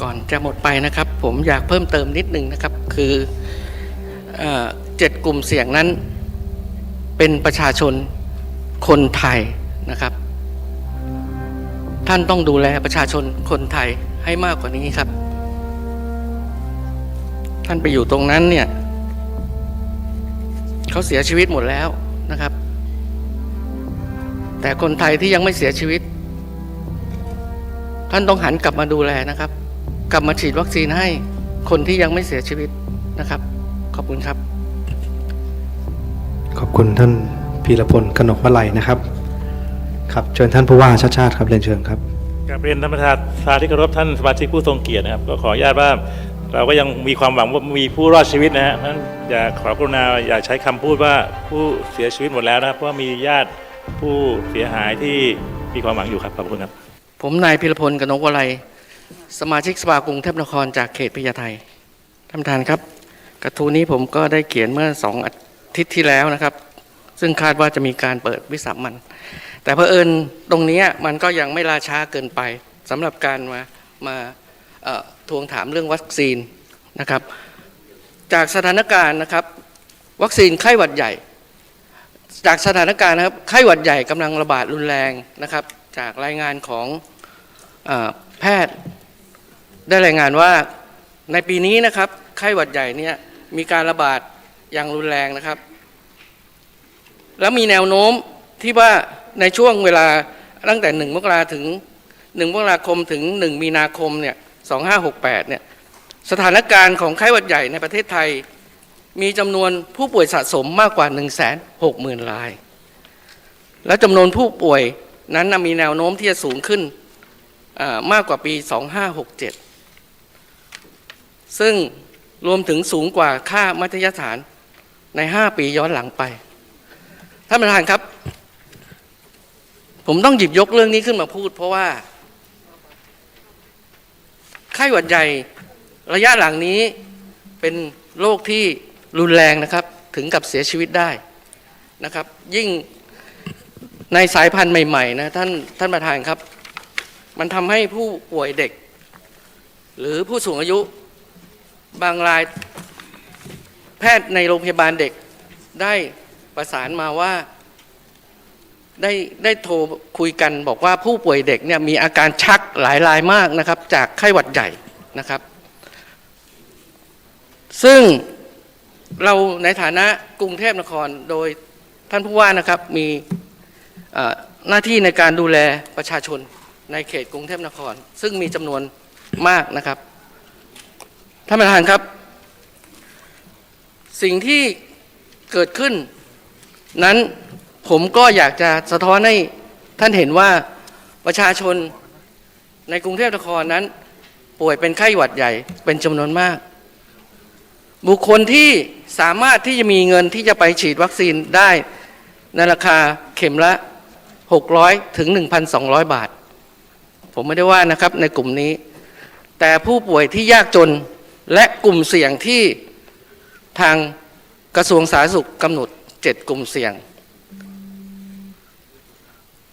ก่อนจะหมดไปนะครับ ผมอยากเพิ่มเติมนิดนึงนะครับ คือเจ็ดกลุ่มเสี่ยงนั้นเป็นประชาชนคนไทยนะครับ ท่านต้องดูแลประชาชนคนไทยให้มากกว่านี้ครับ ท่านไปอยู่ตรงนั้นเนี่ยเขาเสียชีวิตหมดแล้วนะครับ แต่คนไทยที่ยังไม่เสียชีวิต ท่านต้องหันกลับมาดูแลนะครับ กลับมาฉีดวัคซีนให้คนที่ยังไม่เสียชีวิตนะครับ ขอบคุณครับ ขอบคุณท่านพีรพลกนกวลัยนะครับ ครับเชิญท่านผู้ว่าชาติชาติครับเรียนเชิญครับกราบเรียนท่านประธานสภาที่เคารพท่านสมาชิกผู้ทรงเกียรตินะครับ ก็ขออนุญาตว่าเราก็ยังมีความหวังว่ามีผู้รอดชีวิตนะฮะเพราะฉะนั้นอย่าขอกรุณาอย่าใช้คำพูดว่าผู้เสียชีวิตหมดแล้วนะครับเพราะว่ามีญาติผู้เสียหายที่มีความหวังอยู่ครับขอบคุณครับ ผมนายพิรพลกนกวลัย สมาชิกสภากรุงเทพนครจากเขตพญาไทท่านประธานครับ กระทู้นี้ผมก็ได้เขียนเมื่อสองอาทิตย์ที่แล้วนะครับ ซึ่งคาดว่าจะมีการเปิดวิสามัน แต่เพอเอิญตรงนี้มันก็ยังไม่ล่าช้าเกินไปสำหรับการมามาทวงถามเรื่องวัคซีนนะครับ จากสถานการณ์นะครับ วัคซีนไข้หวัดใหญ่ จากสถานการณ์นะครับไข้หวัดใหญ่กำลังระบาดรุนแรงนะครับ จากรายงานของอแพทย์ ได้รายงานว่าในปีนี้นะครับไข้หวัดใหญ่เนี่ยมีการระบาดอย่างรุนแรงนะครับ แล้วมีแนวโน้มที่ว่าในช่วงเวลาตั้งแต่1มกราถึง1มกราคมถึง1มีนาคมเนี่ย2568เนี่ยสถานการณ์ของไข้หวัดใหญ่ในประเทศไทย มีจำนวนผู้ป่วยสะสมมากกว่า 160,000 ราย และจำนวนผู้ป่วยนั้นมีแนวโน้มที่จะสูงขึ้นมากกว่าปี 2567 ซึ่งรวมถึงสูงกว่าค่ามัธยฐานใน 5 ปีย้อนหลังไป ท่านประธานครับ ผมต้องหยิบยกเรื่องนี้ขึ้นมาพูด เพราะว่า ไข้หวัดใหญ่ระยะหลังนี้เป็นโรคที่รุนแรงนะครับ ถึงกับเสียชีวิตได้นะครับ ยิ่งในสายพันธุ์ใหม่ๆนะท่านท่านประธานครับ มันทำให้ผู้ป่วยเด็ก หรือผู้สูงอายุ บางรายแพทย์ในโรงพยาบาลเด็กได้ประสานมาว่าได้ได้โทรคุยกันบอกว่าผู้ป่วยเด็กเนี่ยมีอาการชักหลายรายมากนะครับ จากไข้หวัดใหญ่นะครับ ซึ่งเราในฐานะกรุงเทพนครโดยท่านผู้ว่านะครับมีหน้าที่ในการดูแลประชาชนในเขตกรุงเทพนคร ซึ่งมีจำนวนมากนะครับ ท่านประธานครับ สิ่งที่เกิดขึ้น นั้นผมก็อยากจะสะท้อนให้ท่านเห็นว่าประชาชนในกรุงเทพนครนั้น ป่วยเป็นไข้หวัดใหญ่เป็นจำนวนมาก บุคคลที่สามารถที่จะมีเงินที่จะไปฉีดวัคซีนได้ในราคาเข็มละ 600 ถึง 1,200 บาท ผมไม่ได้ว่านะครับในกลุ่มนี้ แต่ผู้ป่วยที่ยากจน และกลุ่มเสี่ยงที่ทางกระทรวงสาธารณสุขกำหนด7กลุ่มเสี่ยง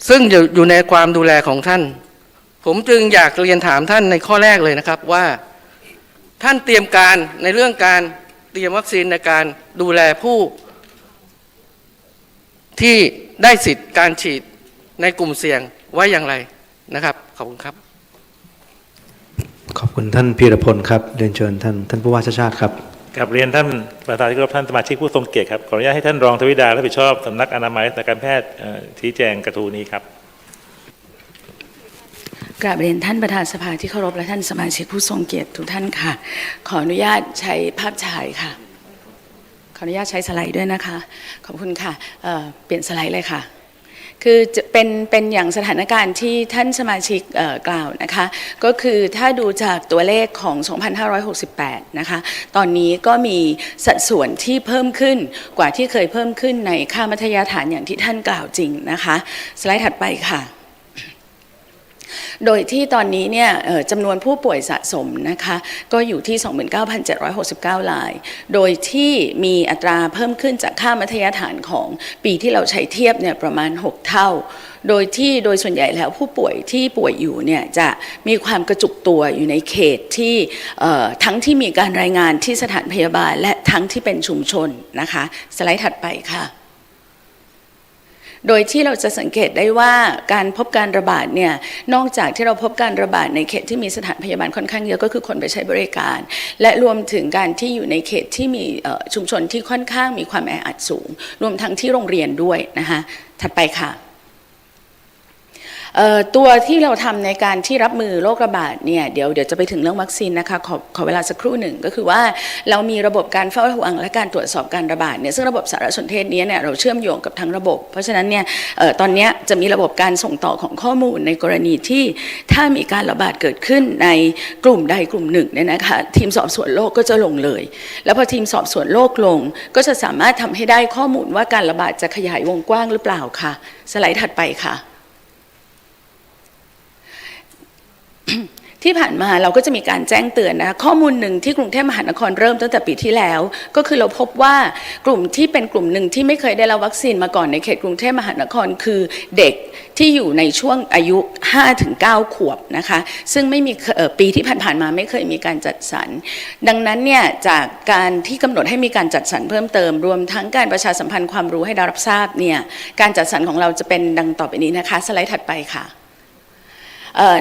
ซึ่งอยู่ในความดูแลของท่าน ผมจึงอยากเรียนถามท่านในข้อแรกเลยนะครับว่าท่านเตรียมการในเรื่องการเตรียมวัคซีนในการดูแลผู้ ที่ได้สิทธิ์การฉีดในกลุ่มเสี่ยงไว้อย่างไรนะครับ ขอบคุณครับ ขอบคุณท่านพีรพลครับเรียนเชิญท่านท่านผู้ว่าชาติชาติครับกราบเรียนท่านประธานที่เคารพท่านสมาชิกผู้ทรงเกียรติครับขออนุญาตให้ท่านรองทวิดารับผิดชอบสำนักอนามัยและการแพทย์เอ่อชี้แจงกระทู้นี้ครับกราบเรียนท่านประธานสภาที่เคารพและท่านสมาชิกผู้ทรงเกียรติทุกท่านค่ะ ขออนุญาตใช้ภาพฉายค่ะ ขออนุญาตใช้สไลด์ด้วยนะคะ ขอบคุณค่ะเอ่อเปลี่ยนสไลด์เลยค่ะ คือจะเป็นเป็นอย่างสถานการณ์ที่ท่านสมาชิกกล่าวนะคะ ก็คือถ้าดูจากตัวเลขของ 2,568 นะคะ ตอนนี้ก็มีสัดส่วนที่เพิ่มขึ้นกว่าที่เคยเพิ่มขึ้นในค่ามัธยฐานอย่างที่ท่านกล่าวจริงนะคะ สไลด์ถัดไปค่ะ โดยที่ตอนนี้เนี่ยจำนวนผู้ป่วยสะสมนะคะก็อยู่ที่ 29,769ราย โดยที่มีอัตราเพิ่มขึ้นจากค่ามัธยฐานของปีที่เราใช้เทียบเนี่ยประมาณ 6 เท่า โดยที่โดยส่วนใหญ่แล้วผู้ป่วยที่ป่วยอยู่เนี่ยจะมีความกระจุกตัวอยู่ในเขตที่ทั้งที่มีการรายงานที่สถานพยาบาลและทั้งที่เป็นชุมชนนะคะ สไลด์ถัดไปค่ะ โดยที่เราจะสังเกตได้ว่าการพบการระบาดเนี่ยนอกจากที่เราพบการระบาดในเขตที่มีสถานพยาบาลค่อนข้างเยอะก็คือคนไปใช้บริการ และรวมถึงการที่อยู่ในเขตที่มีชุมชนที่ค่อนข้างมีความแออัดสูง รวมทั้งที่โรงเรียนด้วยนะคะถัดไปค่ะ ตัวที่เราทำในการที่รับมือโรคระบาดเนี่ยเดี๋ยวเดี๋ยวจะไปถึงเรื่องวัคซีนนะคะขอขอเวลาสักครู่หนึ่งก็คือว่าเรามีระบบการเฝ้าระวังและการตรวจสอบการระบาดเนี่ยซึ่งระบบสารสนเทศนี้เนี่ยเราเชื่อมโยงกับทั้งระบบ เพราะฉะนั้นเนี่ยออตอนนี้จะมีระบบการส่งต่อของข้อมูลในกรณีที่ถ้ามีการระบาดเกิดขึ้นในกลุ่มใดกลุ่มหนึ่งเนี่ยนะคะทีมสอบสวนโรคก็จะลงเลย แล้วพอทีมสอบสวนโรคลง ก็จะสามารถทำให้ได้ข้อมูลว่าการระบาดจะขยายวงกว้างหรือเปล่าค่ะ สไลด์ถัดไปค่ะ ที่ผ่านมาเราก็จะมีการแจ้งเตือนนะคะข้อมูลหนึ่งที่กรุงเทพมหานครเริ่มตั้งแต่ปีที่แล้ว ก็คือเราพบว่ากลุ่มที่เป็นกลุ่มหนึ่งที่ไม่เคยได้รับวัคซีนมาก่อนในเขตกรุงเทพมหานครคือเด็กที่อยู่ในช่วงอายุ 5-9 ขวบนะคะซึ่งไม่มีปีที่ผ่านๆมาไม่เคยมีการจัดสรร ดังนั้นเนี่ยจากการที่กำหนดให้มีการจัดสรรเพิ่มเติม รวมทั้งการประชาสัมพันธ์ความรู้ให้ได้รับทราบเนี่ยการจัดสรรของเราจะเป็นดังต่อไปนี้นะคะ สไลด์ถัดไปค่ะ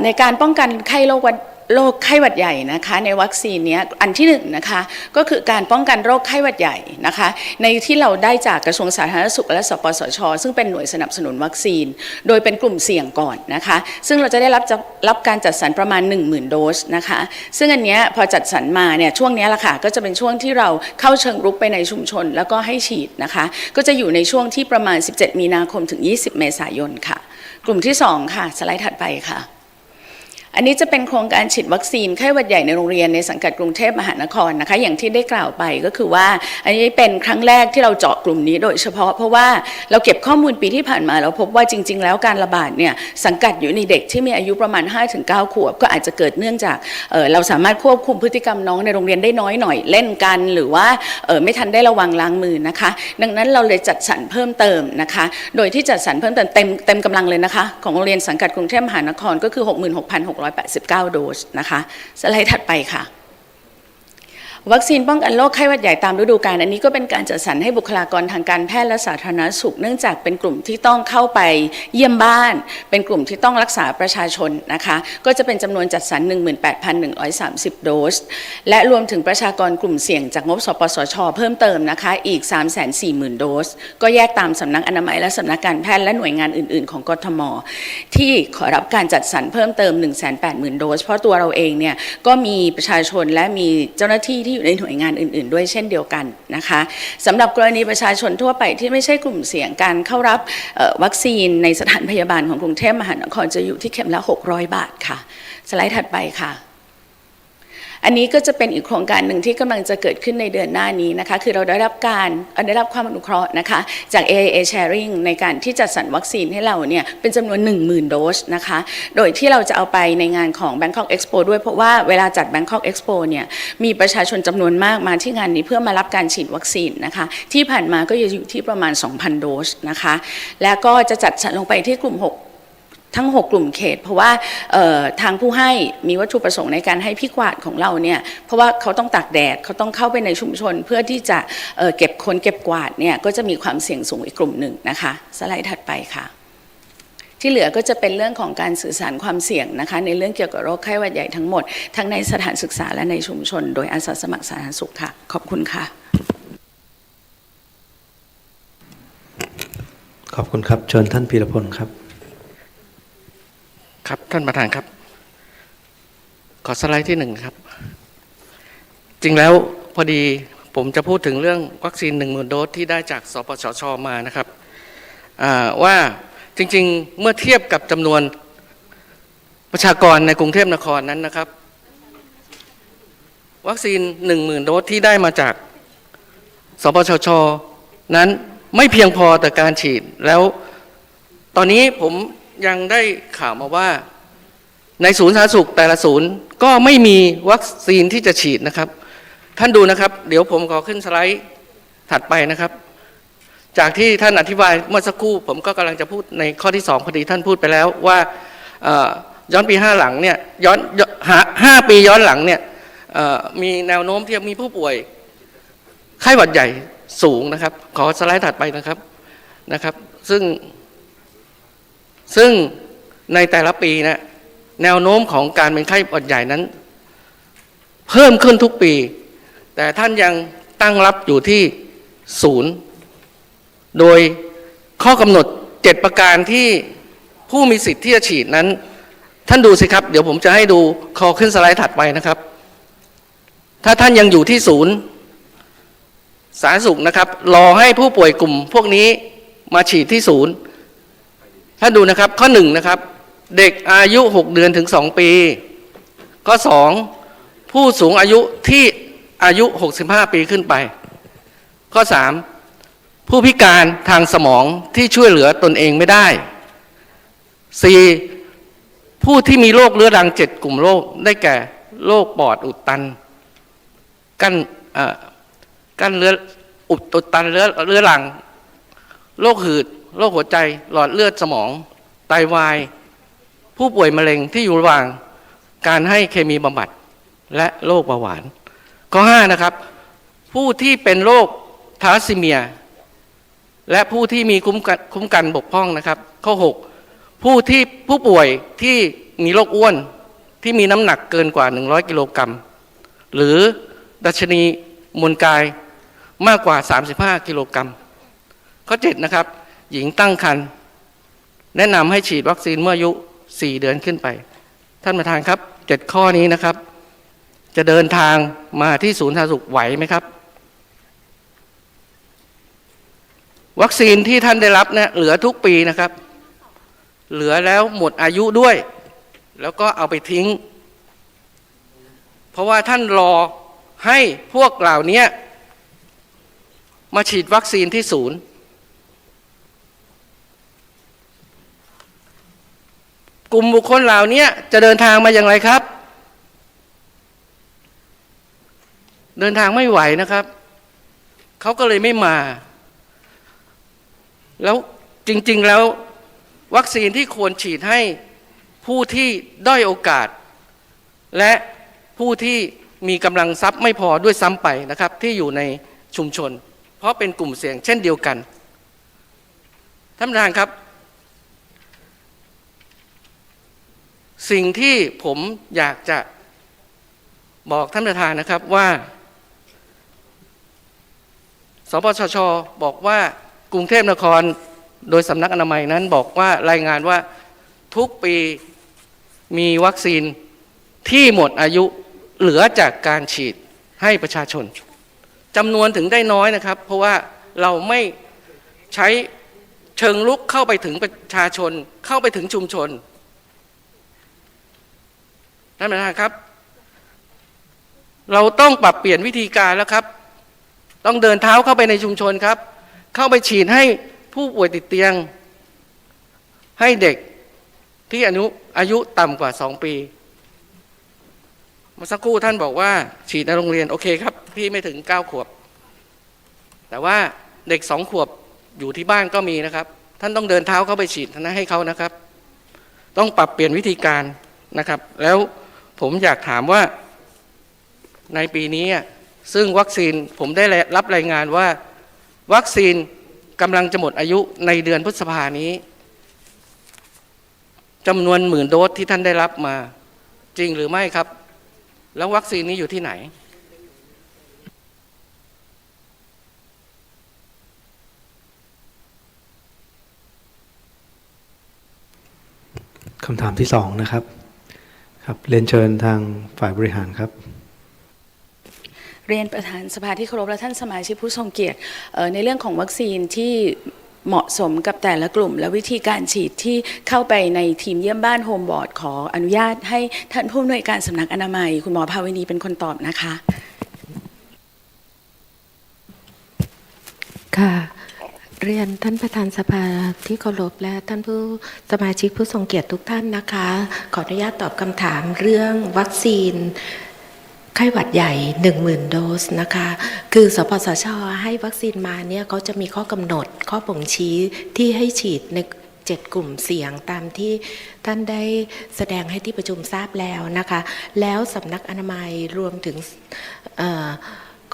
ในการป้องกันไข้โรควัดโรคไข้หวัดใหญ่นะคะในวัคซีนเนี้ยอันที่หนึ่งนะคะก็คือการป้องกันโรคไข้หวัดใหญ่นะคะในที่เราได้จากกระทรวงสาธารณสุขและสปสช ซึ่งเป็นหน่วยสนับสนุนวัคซีน โดยเป็นกลุ่มเสี่ยงก่อนนะคะซึ่งเราจะได้รับรับการจัดสรรประมาณ 10,000 โดสนะคะซึ่งอันเนี้ยพอจัดสรรมาเนี่ยช่วงนี้แหละค่ะก็จะเป็นช่วงที่เราเข้าเชิงรุกไปในชุมชน แล้วก็ให้ฉีดนะคะก็จะอยู่ในช่วงที่ประมาณ 17 มีนาคมถึง 20 เมษายนค่ะ กลุ่มที่สองค่ะสไลด์ถัดไปค่ะ อันนี้จะเป็นโครงการฉีดวัคซีนไข้หวัดใหญ่ในโรงเรียนในสังกัดกรุงเทพมหานครนะคะ อย่างที่ได้กล่าวไปก็คือว่า อันนี้เป็นครั้งแรกที่เราเจาะกลุ่มนี้โดยเฉพาะเพราะว่าเราเก็บข้อมูลปีที่ผ่านมาเราพบว่าจริง ๆ แล้วการระบาดเนี่ยสังกัดอยู่ในเด็กที่มีอายุประมาณ 5-9 ขวบ ก็อาจจะเกิดเนื่องจากเเราสามารถควบคุมพฤติกรรมน้องในโรงเรียนได้น้อยหน่อยเล่นกัน หรือว่าไม่ทันได้ระวังล้างมือนะคะ ดังนั้นเราเลยจัดสรรเพิ่มเติมนะคะ โดยที่จัดสรรเพิ่มเติมเต็มเต็มกำลังเลยนะคะ ของโรงเรียนสังกัดกรุงเทพมหานครก็คือ689 โดสนะคะ สไลด์ถัดไปค่ะ วัคซีนป้องกันโรคไข้หวัดใหญ่ตามฤดูกาลอันนี้ก็เป็นการจัดสรรให้บุคลากรทางการแพทย์และสาธารณสุข เนื่องจากเป็นกลุ่มที่ต้องเข้าไปเยี่ยมบ้าน เป็นกลุ่มที่ต้องรักษาประชาชนนะคะก็จะเป็นจำนวนจัดสรร 18,130 โดส และรวมถึงประชากรกลุ่มเสี่ยงจากงบสปสช เพิ่มเติมนะคะอีก 340,000 โดส ก็แยกตามสำนักอนามัยและสำนักการแพทย์และหน่วยงานอื่น ๆ ของกทม ที่ขอรับการจัดสรรเพิ่มเติม 180,000 โดส เพราะตัวเราเองเนี่ยก็มีประชาชนและมีเจ้าหน้าที่ที่อยู่ในหน่วยงานอื่น ๆ ด้วยเช่นเดียวกันนะคะสำหรับกรณีประชาชนทั่วไปที่ไม่ใช่กลุ่มเสี่ยงการเข้ารับวัคซีนในสถานพยาบาลของกรุงเทพมหานครจะอยู่ที่เข็มละ 600 บาทค่ะ สไลด์ถัดไปค่ะ อันนี้ก็จะเป็นอีกโครงการหนึ่งที่กำลังจะเกิดขึ้นในเดือนหน้านี้นะคะคือเราได้รับการได้รับความอนุเคราะห์นะคะจาก AIA Sharing ในการที่จัดสรรวัคซีนให้เราเนี่ยเป็นจำนวน 10,000 โดสนะคะโดยที่เราจะเอาไปในงานของ Bangkok Expo ด้วยเพราะว่าเวลาจัด Bangkok Expo เนี่ยมีประชาชนจำนวนมากมาที่งานนี้เพื่อมารับการฉีดวัคซีนนะคะที่ผ่านมาก็จะอยู่ที่ประมาณ 2,000 โดสนะคะแล้วก็จะจัดสรรลงไปที่กลุ่ม 6 ทั้ง 6 กลุ่มเขต เพราะว่าทางผู้ให้มีวัตถุประสงค์ในการให้พี่กวาดของเราเนี่ยเพราะว่าเขาต้องตากแดดเขาต้องเข้าไปในชุมชน เพื่อที่จะเเก็บคนเก็บกวาดเนี่ยก็จะมีความเสี่ยงสูงอีกกลุ่มหนึ่งนะคะสไลด์ถัดไปค่ะ ที่เหลือก็จะเป็นเรื่องของการสื่อสารความเสี่ยงนะคะ ในเรื่องเกี่ยวกับโรคไข้หวัดใหญ่ทั้งหมด ทั้งในสถานศึกษาและในชุมชน โดยอาสาสมัครสาธารณสุขค่ะ ขอบคุณค่ะ ขอบคุณครับเชิญท่านพีรพลครับ ท่านประธานครับ ขอสไลด์ที่หนึ่งครับ จริงแล้วพอดีผมจะพูดถึงเรื่องวัคซีนหนึ่งหมื่นโดสที่ได้จากสปสชมานะครับว่าจริงๆเมื่อเทียบกับจำนวนประชากรในกรุงเทพนครนั้นนะครับ วัคซีนหนึ่งหมื่นโดสที่ได้มาจากสปสชนั้นไม่เพียงพอต่อการฉีดแล้ว ตอนนี้ผมยังได้ข่าวมาว่า ในศูนย์สาธารณสุขแต่ละศูนย์ก็ไม่มีวัคซีนที่จะฉีดนะครับ ท่านดูนะครับ เดี๋ยวผมขอขึ้นสไลด์ถัดไปนะครับ จากที่ท่านอธิบายเมื่อสักครู่ผมก็กำลังจะพูดในข้อที่สองพอดีท่านพูดไปแล้วว่าย้อนปีห้าหลังเนี่ยย้อนห้าปีย้อนหลังเนี่ยมีแนวโน้มที่จะมีผู้ป่วยไข้หวัดใหญ่สูงนะครับ ขอสไลด์ถัดไปนะครับนะครับ ซึ่งซึ่งในแต่ละปีนะ แนวโน้มของการเป็นไข้หวัดใหญ่นั้น เพิ่มขึ้นทุกปี แต่ท่านยังตั้งรับอยู่ที่ศูนย์โดยข้อกำหนด7ประการที่ผู้มีสิทธิ์ที่จะฉีดนั้น ท่านดูสิครับ เดี๋ยวผมจะให้ดูคอขึ้นสไลด์ถัดไปนะครับ ถ้าท่านยังอยู่ที่ศูนย์สาธารณสุขนะครับ รอให้ผู้ป่วยกลุ่มพวกนี้มาฉีดที่ศูนย์ท่านดูนะครับข้อหนึ่งนะครับ เด็กอายุ 6 เดือนถึง 2 ปีข้อ2ผู้สูงอายุที่อายุ 65 ปีขึ้นไป ข้อ 3 ผู้พิการทางสมองที่ช่วยเหลือตนเองไม่ได้ 4. ผู้ที่มีโรคเรื้อรัง 7 กลุ่มโรคได้แก่โรคปอดอุดตัน กั้นเอ่อกั้นเรื้อดอุดตันเรื้อเรื้อรังโรคหืดโรคหัวใจ หลอดเลือดสมอง ไตวาย ผู้ป่วยมะเร็งที่อยู่ระหว่างการให้เคมีบำบัดและโรคเบาหวาน ข้อ 5 นะครับ ผู้ที่เป็นโรคทาลัสซีเมีย และผู้ที่มีคุ้มกันคุ้มกันบกพร่องนะครับ ข้อ 6 ผู้ที่ผู้ป่วยที่มีโรคอ้วนที่มีน้ำหนักเกินกว่า 100 กิโลกรัมหรือดัชนีมวลกายมากกว่า 35 กิโลกรัมข้อ 7 นะครับ หญิงตั้งครรภ์แนะนำให้ฉีดวัคซีนเมื่ออายุ 4 เดือนขึ้นไป ท่านประธานครับ7ข้อนี้นะครับ จะเดินทางมาที่ศูนย์สาธารณสุขไหวไหมครับ วัคซีนที่ท่านได้รับเนี่ยเหลือทุกปีนะครับ เหลือแล้วหมดอายุด้วย แล้วก็เอาไปทิ้ง เพราะว่าท่านรอให้พวกเหล่านี้มาฉีดวัคซีนที่ศูนย์ กลุ่มบุคคลเหล่านี้จะเดินทางมาอย่างไรครับ เดินทางไม่ไหวนะครับเขาก็เลยไม่มา แล้วจริง ๆ แล้ววัคซีนที่ควรฉีดให้ผู้ที่ด้อยโอกาส และผู้ที่มีกำลังทรัพย์ไม่พอด้วยซ้ำไปนะครับ ที่อยู่ในชุมชน เพราะเป็นกลุ่มเสี่ยงเช่นเดียวกันท่านประธานครับ สิ่งที่ผมอยากจะบอกท่านประธานนะครับว่า สปชช บอกว่ากรุงเทพนครโดยสำนักอนามัยนั้นบอกว่ารายงานว่าทุกปีมีวัคซีนที่หมดอายุเหลือจากการฉีดให้ประชาชนจำนวนถึงได้น้อยนะครับ เพราะว่าเราไม่ใช้เชิงลุกเข้าไปถึงประชาชนเข้าไปถึงชุมชน ท่านประธานครับ เราต้องปรับเปลี่ยนวิธีการแล้วครับ ต้องเดินเท้าเข้าไปในชุมชนครับ เข้าไปฉีดให้ผู้ป่วยติดเตียง ให้เด็กที่อายุอายุต่ำกว่าสองปีเมื่อสักครู่ท่านบอกว่า ฉีดในโรงเรียนโอเคครับ พี่ไม่ถึงเก้าขวบ แต่ว่าเด็กสองขวบอยู่ที่บ้านก็มีนะครับ ท่านต้องเดินเท้าเข้าไปฉีดนะให้เขานะครับ ต้องปรับเปลี่ยนวิธีการนะครับ แล้ว ผมอยากถามว่าในปีนี้ซึ่งวัคซีนผมได้รับรายงานว่า วัคซีนกำลังจะหมดอายุในเดือนพฤษภานี้จำนวนหมื่นโดสที่ท่านได้รับมา จริงหรือไม่ครับ แล้ววัคซีนนี้อยู่ที่ไหน คำถามที่สองนะครับ ครับเรียนเชิญทางฝ่ายบริหารครับ เรียนประธานสภาที่เคารพและท่านสมาชิกผู้ทรงเกียรติเอ่อในเรื่องของวัคซีนที่เหมาะสมกับแต่ละกลุ่ม และวิธีการฉีดที่เข้าไปในทีมเยี่ยมบ้านโฮมบอร์ดขออนุญาตให้ท่านผู้อำนวยการสำนักอนามัย คุณหมอภาวินีเป็นคนตอบนะคะ ค่ะ เรียนท่านประธานสภาที่เคารพและท่านผู้สมาชิกผู้ทรงเกียรติทุกท่านนะคะ ขออนุญาตตอบคำถามเรื่องวัคซีนไข้หวัดใหญ่ 10,000 โดสนะคะ คือสปสช ให้วัคซีนมาเนี่ยเขาจะมีข้อกำหนดข้อบ่งชี้ที่ให้ฉีดในเจ็ดกลุ่มเสี่ยงตามที่ท่านได้แสดงให้ที่ประชุมทราบแล้วนะคะ แล้วสำนักอนามัยรวมถึง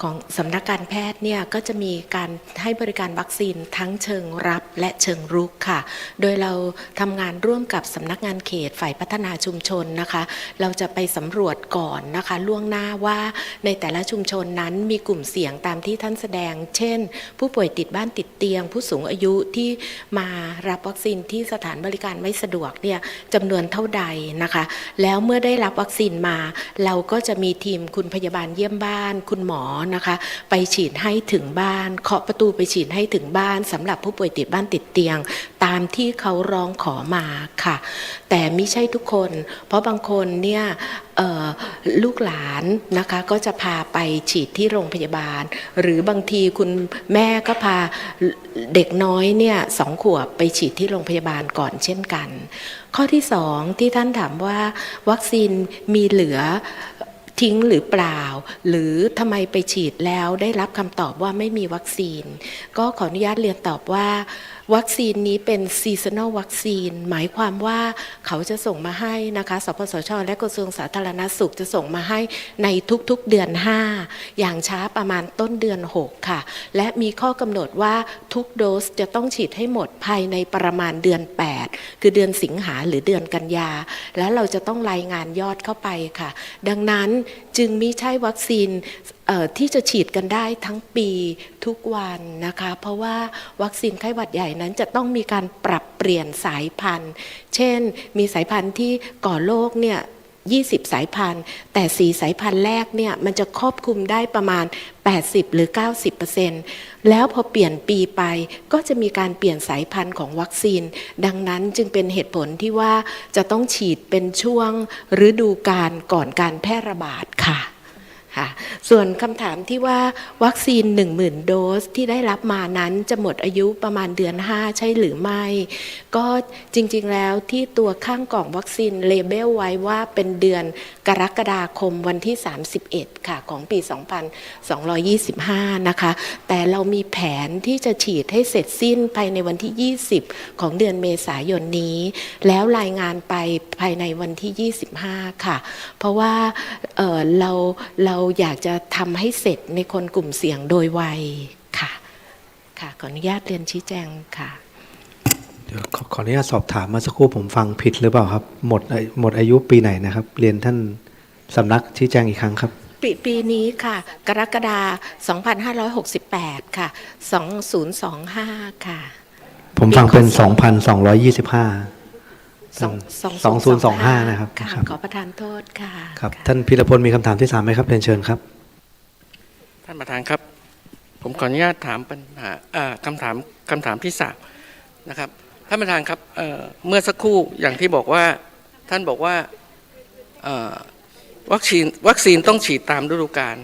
ของสำนักการแพทย์เนี่ยก็จะมีการให้บริการวัคซีนทั้งเชิงรับและเชิงรุกค่ะ โดยเราทำงานร่วมกับสำนักงานเขตฝ่ายพัฒนาชุมชนนะคะ เราจะไปสำรวจก่อนนะคะ ล่วงหน้าว่าในแต่ละชุมชนนั้นมีกลุ่มเสี่ยงตามที่ท่านแสดง เช่น ผู้ป่วยติดบ้านติดเตียง ผู้สูงอายุที่มารับวัคซีนที่สถานบริการไม่สะดวกเนี่ยจำนวนเท่าใดนะคะ แล้วเมื่อได้รับวัคซีนมา เราก็จะมีทีมคุณพยาบาลเยี่ยมบ้าน คุณหมอนะคะ ไปฉีดให้ถึงบ้านเคาะประตูไปฉีดให้ถึงบ้านสำหรับผู้ป่วยติดบ้านติดเตียง ตามที่เขาร้องขอมาค่ะ แต่ไม่ใช่ทุกคน เพราะบางคนเนี่ยลูกหลานนะคะก็จะพาไปฉีดที่โรงพยาบาล หรือบางทีคุณแม่ก็พาเด็กน้อยเนี่ยสองขวบไปฉีดที่โรงพยาบาลก่อนเช่นกัน ข้อที่สองที่ท่านถามว่าวัคซีนมีเหลือ ทิ้งหรือเปล่า หรือทำไมไปฉีดแล้วได้รับคำตอบว่าไม่มีวัคซีน ก็ขออนุญาตเรียนตอบว่า วัคซีนนี้เป็นซีซันอลวัคซีน หมายความว่าเขาจะส่งมาให้นะคะสปสช และกระทรวงสาธารณสุขจะส่งมาให้ในทุกๆเดือน 5 อย่างช้าประมาณต้นเดือน 6 ค่ะ และมีข้อกำหนดว่าทุกโดสจะต้องฉีดให้หมดภายในประมาณเดือน 8 คือเดือนสิงหาหรือเดือนกันยา แล้วเราจะต้องรายงานยอดเข้าไปค่ะ ดังนั้น จึงมิใช่วัคซีนที่จะฉีดกันได้ทั้งปีทุกวันนะคะ เพราะว่าวัคซีนไข้หวัดใหญ่นั้นจะต้องมีการปรับเปลี่ยนสายพันธุ์ เช่น มีสายพันธุ์ที่ก่อโรคเนี่ย 20 สายพันธุ์ แต่สีสายพันธุ์แรกเนี่ยมันจะครอบคลุมได้ประมาณ 80 หรือ 90%แล้วพอเปลี่ยนปีไปก็จะมีการเปลี่ยนสายพันธุ์ของวัคซีน ดังนั้นจึงเป็นเหตุผลที่ว่าจะต้องฉีดเป็นช่วงฤดูกาลก่อนการแพร่ระบาดค่ะ ค่ะ ส่วนคำถามที่ว่าวัคซีน 10,000 โดสที่ได้รับมานั้นจะหมดอายุประมาณเดือน 5 ใช่หรือไม่ ก็จริงๆแล้วที่ตัวข้างกล่องวัคซีนเลเบลไว้ว่าเป็นเดือนกรกฎาคมวันที่ 31 ค่ะ ของปี 2225 นะคะ แต่เรามีแผนที่จะฉีดให้เสร็จสิ้นภายในวันที่ 20 ของเดือนเมษายนนี้ แล้วรายงานไปภายในวันที่ 25 ค่ะ เพราะว่าเเราเราอยากจะทำให้เสร็จในคนกลุ่มเสี่ยงโดยไวค่ะ ค่ะขออนุญาตเรียนชี้แจงค่ะเดี๋ยวขอขออนุญาตสอบถามเมาสักครู่ผมฟังผิดหรือเปล่าครับ หมดอาหมดอายุปีไหนนะครับ เรียนท่านสำนักชี้แจงอีกครั้งครับปีปีนี้ค่ะ กรกฎาคม2568 ค่ะ 2025 ค่ะ ผมฟังเป็นปีคศ2,225 สองสองสองศูนย์สองห้านะครับค่ะครับขอประทานโทษค่ะครับ ท่านพิรพลมีคำถามที่สามไหมครับเรียนเชิญครับ ท่านประธานครับ ผมขออนุญาตถามปัญหาเอ่อคำถามคำถามที่สามนะครับ ท่านประธานครับเอ่อเมื่อสักครู่อย่างที่บอกว่าท่านบอกว่าเอ่อวัคซีนวัคซีนต้องฉีดตามฤดูกาล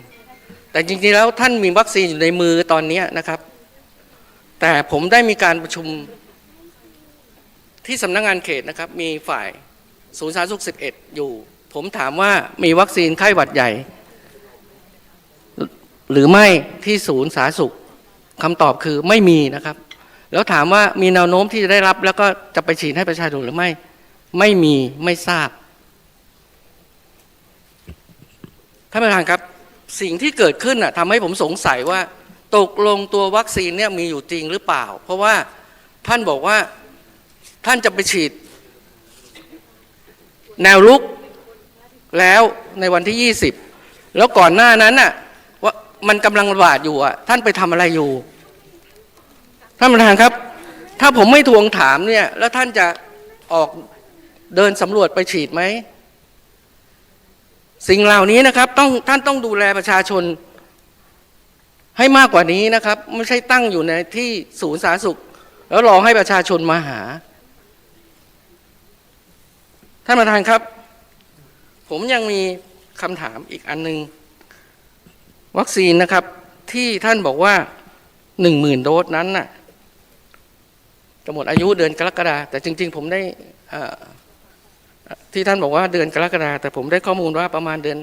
แต่จริงๆแล้วท่านมีวัคซีนอยู่ในมือตอนเนี้ยนะครับ แต่ผมได้มีการประชุม ที่สำนักงานเขตนะครับมีฝ่ายศูนย์สาธารณสุข 11 อยู่ ผมถามว่ามีวัคซีนไข้หวัดใหญ่ หรือไม่ที่ศูนย์สาธารณสุขคำตอบคือไม่มีนะครับ แล้วถามว่ามีแนวโน้มที่จะได้รับแล้วก็จะไปฉีดให้ประชาชนหรือไม่ ไม่มีไม่ทราบท่านประธานครับสิ่งที่เกิดขึ้นน่ะทำให้ผมสงสัยว่า ตกลงตัววัคซีนเนี่ยมีอยู่จริงหรือเปล่า เพราะว่าท่านบอกว่า ท่านจะไปฉีด แนวลุกแล้วในวันที่ 20 แล้วก่อนหน้านั้นน่ะว่ามันกำลังระบาดอยู่อะ ท่านไปทำอะไรอยู่ ท่านประธานครับ ถ้าผมไม่ทวงถามเนี่ย แล้วท่านจะออกเดินสำรวจไปฉีดไหม สิ่งเหล่านี้นะครับ ต้องท่านต้องดูแลประชาชน ให้มากกว่านี้นะครับ ไม่ใช่ตั้งอยู่ในที่ศูนย์สาธารณสุข แล้วรอให้ประชาชนมาหา ท่านประธานครับ ผมยังมีคำถามอีกอันหนึงวัคซีนนะครับที่ท่านบอกว่าหนึ่งหมื่นโดสนั้นน่ะจะหมดอายุเดือนกรกฎาแต่จริง ๆ ผมได้ที่ท่านบอกว่าเดือนกรกฎาแต่ผมได้ข้อมูลว่าประมาณเดือน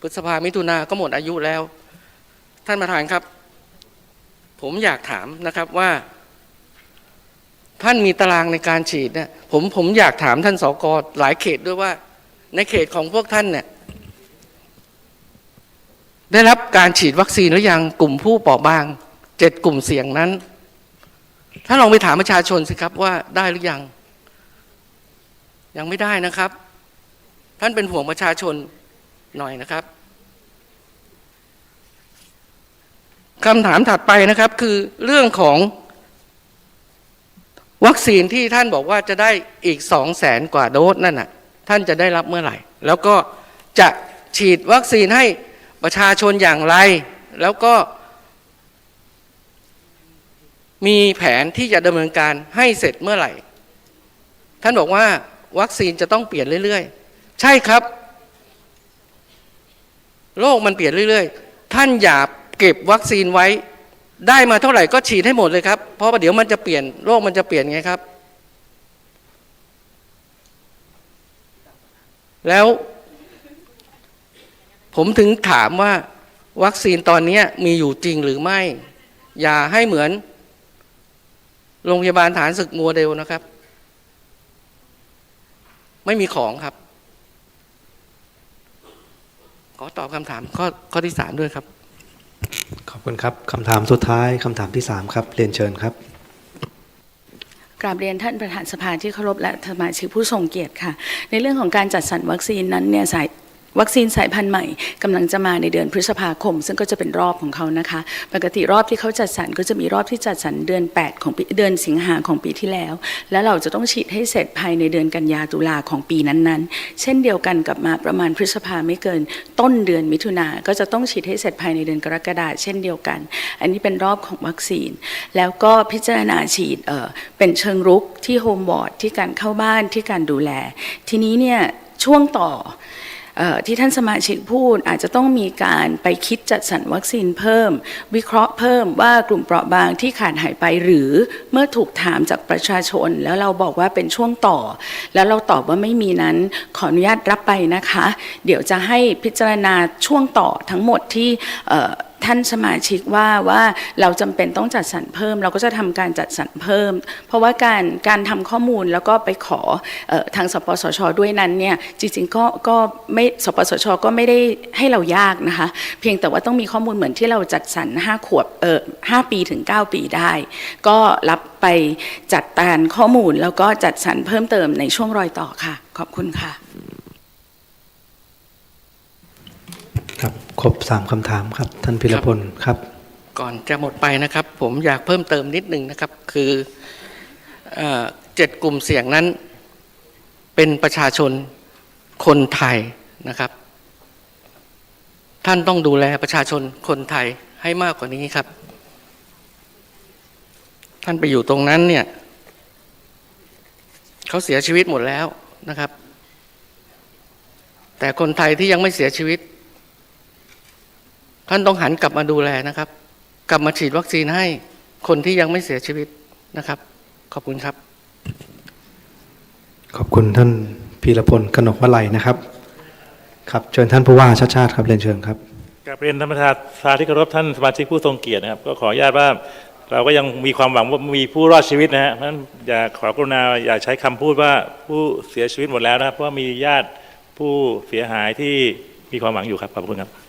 พฤษภามิถุนาก็หมดอายุแล้ว ท่านประธานครับ ผมอยากถามนะครับว่า ท่านมีตารางในการฉีดเนี่ยผมผมอยากถามท่านสกหลายเขตด้วยว่า ในเขตของพวกท่านเนี่ยได้รับการฉีดวัคซีนหรือยังกลุ่มผู้เปราะบางเจ็ดกลุ่มเสี่ยงนั้น ถ้าลองไปถามประชาชนสิครับว่าได้หรือยัง ยังไม่ได้นะครับ ท่านเป็นห่วงประชาชนหน่อยนะครับคำถามถัดไปนะครับคือเรื่องของ วัคซีนที่ท่านบอกว่าจะได้อีกสองแสนกว่าโดสนั่นน่ะท่านจะได้รับเมื่อไหร่ แล้วก็จะฉีดวัคซีนให้ประชาชนอย่างไร แล้วก็ มีแผนที่จะดำเนินการให้เสร็จเมื่อไหร่ ท่านบอกว่าวัคซีนจะต้องเปลี่ยนเรื่อยๆ ใช่ครับ โลกมันเปลี่ยนเรื่อยๆ ท่านอย่าเก็บวัคซีนไว้ ได้มาเท่าไหร่ก็ฉีดให้หมดเลยครับ เพราะว่าเดี๋ยวมันจะเปลี่ยนโลกมันจะเปลี่ยนไงครับ แล้ว ผมถึงถามว่าวัคซีนตอนนี้มีอยู่จริงหรือไม่ อย่าให้เหมือน โรงพยาบาลฐานศึกมัวเดลนะครับ ไม่มีของครับ ขอตอบคำถามข้อข้อที่สามด้วยครับ คุณครับคำถามสุดท้ายคำถามที่สามครับเรียนเชิญครับกราบเรียนท่านประธานสภาที่เคารพและสมาชิกผู้ทรงเกียรติค่ะ ในเรื่องของการจัดสรรวัคซีนนั้นเนี่ยสาย วัคซีนสายพันธุ์ใหม่กำลังจะมาในเดือนพฤษภาคม ซึ่งก็จะเป็นรอบของเขานะคะ ปกติรอบที่เขาจัดสรรก็จะมีรอบที่จัดสรรเดือน 8 ของเดือนสิงหาของปีที่แล้ว แล้วเราจะต้องฉีดให้เสร็จภายในเดือนกันยาตุลาของปีนั้นๆ เช่นเดียวกันกับมาประมาณพฤษภาไม่เกินต้นเดือนมิถุนาก็จะต้องฉีดให้เสร็จภายในเดือนกรกฎาเช่นเดียวกัน อันนี้เป็นรอบของวัคซีน แล้วก็พิจารณาฉีดเเป็นเชิงรุกที่โฮมวอร์ดที่การเข้าบ้านที่การดูแล ทีนี้เนี่ยช่วงต่อ ที่ท่านสมาชิกพูดอาจจะต้องมีการไปคิดจัดสรรวัคซีนเพิ่ม วิเคราะห์เพิ่มว่ากลุ่มเปราะบางที่ขาดหายไปหรือเมื่อถูกถามจากประชาชน แล้วเราบอกว่าเป็นช่วงต่อ แล้วเราตอบว่าไม่มีนั้นขออนุญาตรับไปนะคะ เดี๋ยวจะให้พิจารณาช่วงต่อทั้งหมดที่ ท่านสมาชิกว่าว่าเราจำเป็นต้องจัดสรรเพิ่ม เราก็จะทำการจัดสรรเพิ่ม เพราะว่าการการทำข้อมูลแล้วก็ไปขอออทางสปสช ด้วยนั้นเนี่ยจริงๆก็ก็ไม่สปสช ก็ไม่ได้ให้เรายากนะคะ เพียงแต่ว่าต้องมีข้อมูลเหมือนที่เราจัดสรร5ขวบเออ5ปีถึง 9 ปีได้ ก็รับไปจัดการข้อมูลแล้วก็จัดสรรเพิ่มเติมในช่วงรอยต่อค่ะ ขอบคุณค่ะ ครับครบสามคำถามครับ ท่านพิรพลครับ ก่อนจะหมดไปนะครับ ผมอยากเพิ่มเติมนิดนึงนะครับ คือเอ่อเจ็ดกลุ่มเสี่ยงนั้น เป็นประชาชนคนไทยนะครับ ท่านต้องดูแลประชาชนคนไทยให้มากกว่านี้ครับ ท่านไปอยู่ตรงนั้นเนี่ยเขาเสียชีวิตหมดแล้วนะครับ แต่คนไทยที่ยังไม่เสียชีวิต ท่านต้องหันกลับมาดูแลนะครับ กลับมาฉีดวัคซีนให้คนที่ยังไม่เสียชีวิตนะครับ ขอบคุณครับ ขอบคุณท่านพีรพลกนกวลัยนะครับ ครับเชิญท่านผู้ว่าชาติชาติครับเรียนเชิญครับกราบเรียนท่านประธานสภาที่เคารพท่านสมาชิกผู้ทรงเกียรตินะครับ ก็ขออนุญาตว่าเราก็ยังมีความหวังว่ามีผู้รอดชีวิตนะฮะเพราะฉะนั้นอย่าขอกรุณาอย่าใช้คำพูดว่าผู้เสียชีวิตหมดแล้วนะครับเพราะว่ามีญาติผู้เสียหายที่มีความหวังอยู่ครับขอบคุณครับ